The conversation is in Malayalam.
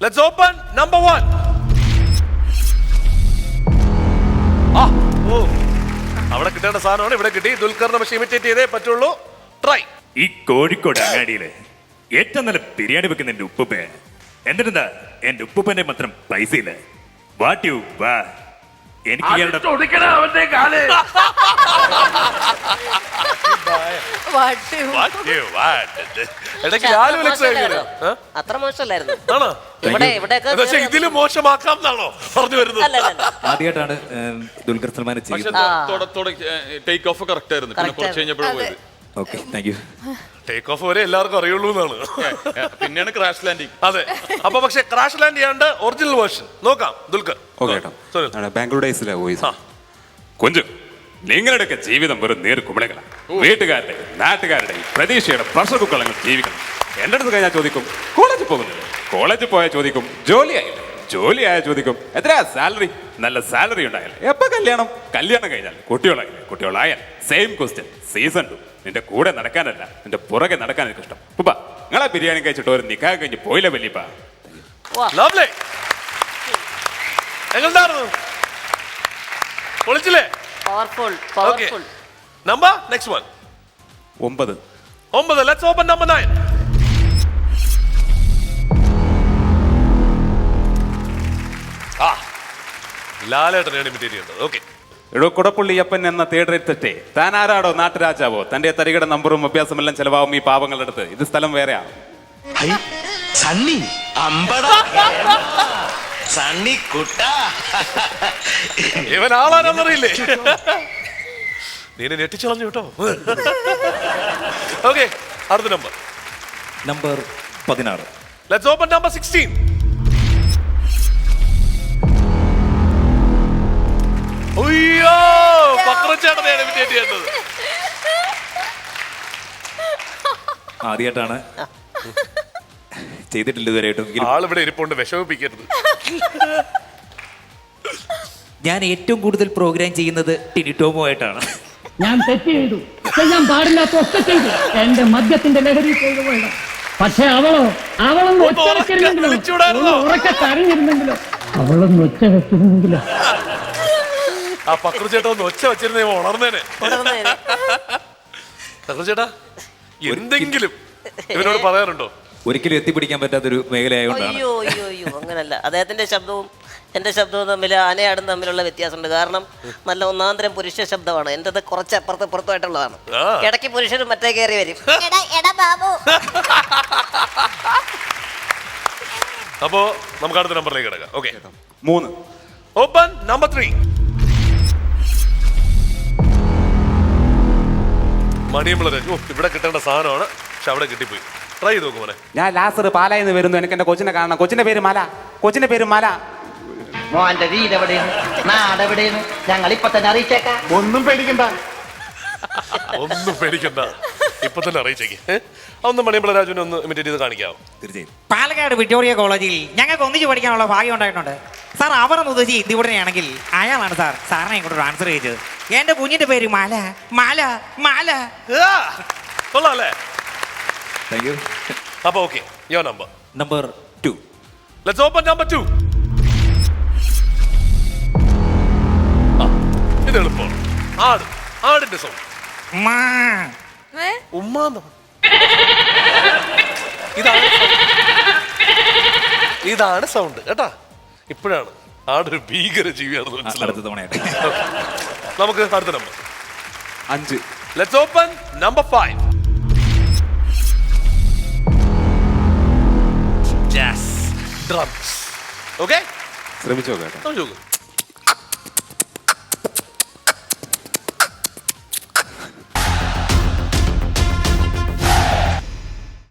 ലെറ്റ്സ് ഓപ്പൺ നമ്പർ വൺ ആ ഓ. അവിടെ കിട്ടേണ്ട സാധനമാണ്. ഇവിടെ കിട്ടി. ദുൽഖറിനെ പക്ഷെ ഇമിറ്റേറ്റ് ചെയ്തേ പറ്റുള്ളൂ. ട്രൈ ഈ കോഴിക്കോട് അങ്ങാടിയിലെ ഏറ്റവും നല്ല ബിരിയാണി വെക്കുന്ന എന്റെ ഉപ്പുപ്പ. എന്നിട്ടെന്താ? എന്റെ ഉപ്പുപ്പന്റെ മാത്രം പൈസ ഇല്ല വാട്ട് യു വാ എനിക്ക് ഇയാളുടെ അത്ര മോശമല്ലായിരുന്നു. ഇവിടെ പക്ഷെ ഇതിൽ മോശമാക്കാം എന്നാണോ പറഞ്ഞു വരുന്നത്? ആദ്യമായിട്ടാണ് Dulquer Salmaan take off correct ആയിരുന്നു. പിന്നെ കുറച്ച് കഴിഞ്ഞപ്പോഴും പോയത്. Okay thank you take off വരെ എല്ലാവർക്കും അറിയുള്ളൂ എന്നാണ്. പിന്നെയാണ് ക്രാഷ് ലാൻഡിങ് അതെ. അപ്പൊ പക്ഷെ ക്രാഷ് ലാൻഡ് ചെയ്യാണ്ട് ഒറിജിനൽ വേർഷൻ നോക്കാം ദുൽഖർ. ഓക്കെ. ബാംഗ്ലൂർ ഡേയ്സിലെ വോയിസ് ആ. കുഞ്ചു. നിങ്ങളുടെയൊക്കെ ജീവിതം വെറും നേർ കുമിളകളാണ് വീട്ടുകാരുടെ നാട്ടുകാരുടെ പ്രതീക്ഷയുടെ പ്രഷർ കുക്കളങ്ങൾ ജീവിക്കണം. എന്റെ അടുത്ത് കഴിഞ്ഞാൽ ചോദിക്കും കോളേജിൽ പോകുന്നില്ല കോളേജിൽ പോയാൽ ചോദിക്കും ജോലിയായില്ല. ജോലി ആയാൽ ചോദിക്കും എത്രയാ സാലറി? നല്ല സാലറി ഉണ്ടായാൽ എപ്പോൾ കല്യാണം? കല്യാണം കഴിഞ്ഞാൽ കുട്ടികളായില്ലേ? കുട്ടികളായാൽ. സെയിം ക്വസ്റ്റ്യൻ സീസൺ ടു നിന്റെ കൂടെ നടക്കാനല്ല. നിന്റെ പുറകെ നടക്കാൻ എനിക്ക് ഇഷ്ടം. ഉപ്പ നിങ്ങളെ ബിരിയാണി കഴിച്ചിട്ട് ഒരു നിക്കാ കഴിഞ്ഞ് പോയില്ല വല്യപ്പ? പൊളിച്ചില്ലേ? Powerful okay powerful number next one ഒമ്പത്. ഒമ്പത്. ലെറ്റ്സ് ഓപ്പൺ നമ്പർ നയൻ ആ. ലാലേട്ടനെയാണ് ഇമിറ്റേറ്റ് ചെയ്യേണ്ടത്. ഓക്കെ എടോ കുടപ്പുള്ളിയപ്പൻ എന്ന തെറ്റേ താൻ ആരാടോ നാട്ടുരാജാവോ? തന്റെ തരികട നമ്പറും അഭ്യാസമെല്ലാം ചെലവാകും ഈ പാവങ്ങളുടെ അടുത്ത്. ഇത് സ്ഥലം വേറെയാണ് സണ്ണി അമ്പട. സണ്ണി കുട്ട ഇവൻ ആളാണെന്നറിയില്ലേ? നീ എന്നെ ഞെട്ടിച്ചളഞ്ഞു കേട്ടോ. ഓക്കെ അടുത്ത നമ്പർ നമ്പർ പതിനാറ്. ലെറ്റ്സ് ഓപ്പൺ നമ്പർ സിക്സ്റ്റീൻ അയ്യോ ചെയ്യേണ്ടത് ആദ്യമായിട്ടാണ് ചെയ്തിട്ടില്ല ഇതുവരെയായിട്ടും. എങ്കിലും ആളിവിടെ ഇരിപ്പുണ്ട് വിഷമിപ്പിക്കരുത്. ഞാൻ ഏറ്റവും കൂടുതൽ പ്രോഗ്രാം ചെയ്യുന്നത് ടിനിറ്റോമോ ആയിട്ടാണ് ഞാൻ തെറ്റ് ചെയ്തു. ഞാൻ പാടില്ലാത്ത ഒക്കെ ചെയ്തു എന്റെ മദ്യത്തിന്റെ ലഹരി ചെയ്തു പോയത്. പക്ഷെ അവളോ അവളൊന്ന് ഒച്ച ഉറക്കെ കരഞ്ഞിരുന്നെങ്കിലോ? അവളൊന്ന് ഒച്ച വെച്ചിരുന്നെങ്കിലോ? ആ പക്രച്ചേട്ടൻ ഒന്ന് ഒച്ച വെച്ചിരുന്നേ ഉണർന്നേനെ. പക്രു ചേട്ടാ എന്തെങ്കിലും ഇവനോട് പറയാറുണ്ടോ? ഒരിക്കലും എത്തിപ്പിടിക്കാൻ പറ്റാത്തൊരു മേഖലയായോണ്ടാണ്. അയ്യോ അയ്യോ അയ്യോ അങ്ങനല്ല. അദ്ദേഹത്തിന്റെ ശബ്ദവും എന്റെ ശബ്ദവും തമ്മിൽ ആനയാടും തമ്മിലുള്ള വ്യത്യാസമുണ്ട്. കാരണം നല്ല ഒന്നാന്തരം പുരുഷ ശബ്ദമാണ്. എന്റെത് കുറച്ച് അപ്പുറത്ത് പുറത്തുമായിട്ടുള്ളതാണ്. ഇടയ്ക്ക് പുരുഷനും മറ്റേ കയറി വരും. അപ്പോ നമുക്ക് അടുത്ത നമ്പറിലേക്ക് കിടക്കാം. ഓക്കെ. മൂന്ന്. ഓപ്പൺ നമ്പർ ത്രീ മണിയമ്പള ഓ ഇവിടെ കിട്ടേണ്ട സാധനമാണ് പക്ഷെ അവിടെ കിട്ടിപ്പോയി. ട്രൈ ചെയ്ത് നോക്കുമോനെ ഞാൻ ലാസർ പാലായിന്ന് വരുന്നു. എനിക്ക് എന്റെ കൊച്ചിനെ കാണണം. കൊച്ചിന്റെ പേര് മല. കൊച്ചിന്റെ പേര് മല. മോന്റെ വീട് എവിടെയാണ്? നാട് എവിടെയാണ്? ഞങ്ങൾ ഇപ്പൊ തന്നെ അറിയിച്ചേക്കാ. ഒന്നും പേടിക്കണ്ട. ഒന്നും പേടിക്കണ്ട. ഇപ്പൊ തന്നെ അറിയിച്ചേക്ക്. ഒന്ന് മണിയമ്പള രാജുവിനെ ഒന്ന് ഇമിറ്റേറ്റ് ചെയ്ത് കാണിക്കാവോ? തീർച്ചയായും. പാലക്കാട് വിക്ടോറിയ കോളേജിൽ ഞങ്ങൾക്ക് ഒന്നിച്ച് പഠിക്കാനുള്ള ഭാഗ്യം ഉണ്ടായിട്ടുണ്ട്. സാർ അവർ ഉദ്ദേശിച്ച് ഹിന്ദി പഠനയാണെങ്കിൽ അയാളാണ് സാർ. സാറിനെ ഇങ്ങോട്ട് ആൻസർ ചെയ്തത് എന്റെ കുഞ്ഞിന്റെ പേര് മാല. മാല മാല. കൊള്ളാല്ലേ? കൊള്ളാം അല്ലേ താങ്ക് യു അപ്പൊ ഓക്കെ യോ number number two let's open number two ഇത് എളുപ്പമാണ് ആട്. ആടിന്റെ സൗണ്ട്. ഉമ്മാന്ന് ഉമ്മാന്നോ? ഇതാണ് ഇതാണ് സൗണ്ട് കേട്ടാ? ഇപ്പോഴാണ് ആടൊരു ഭീകര ജീവിയാണെന്ന് അടുത്ത മനസ്സിലാവുന്നത്. തവണയായിട്ട്. നമുക്ക് അടുത്ത നമ്പർ അഞ്ച്. Let's open number five drums okay ശ്രമിച്ചു നോക്കാം കേട്ടോ. നോക്കൂ.